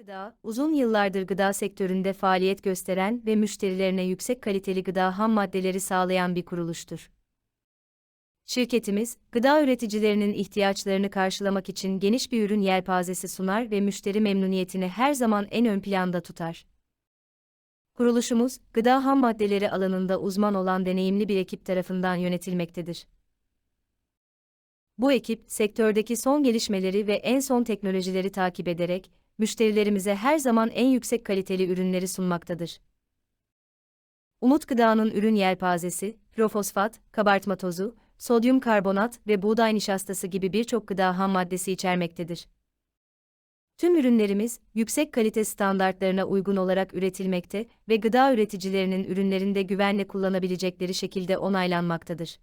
Gıda, uzun yıllardır gıda sektöründe faaliyet gösteren ve müşterilerine yüksek kaliteli gıda ham maddeleri sağlayan bir kuruluştur. Şirketimiz, gıda üreticilerinin ihtiyaçlarını karşılamak için geniş bir ürün yelpazesi sunar ve müşteri memnuniyetini her zaman en ön planda tutar. Kuruluşumuz, gıda ham maddeleri alanında uzman olan deneyimli bir ekip tarafından yönetilmektedir. Bu ekip, sektördeki son gelişmeleri ve en son teknolojileri takip ederek, müşterilerimize her zaman en yüksek kaliteli ürünleri sunmaktadır. Umut Gıda'nın ürün yelpazesi, profosfat, kabartma tozu, sodyum karbonat ve buğday nişastası gibi birçok gıda ham maddesi içermektedir. Tüm ürünlerimiz, yüksek kalite standartlarına uygun olarak üretilmekte ve gıda üreticilerinin ürünlerinde güvenle kullanabilecekleri şekilde onaylanmaktadır.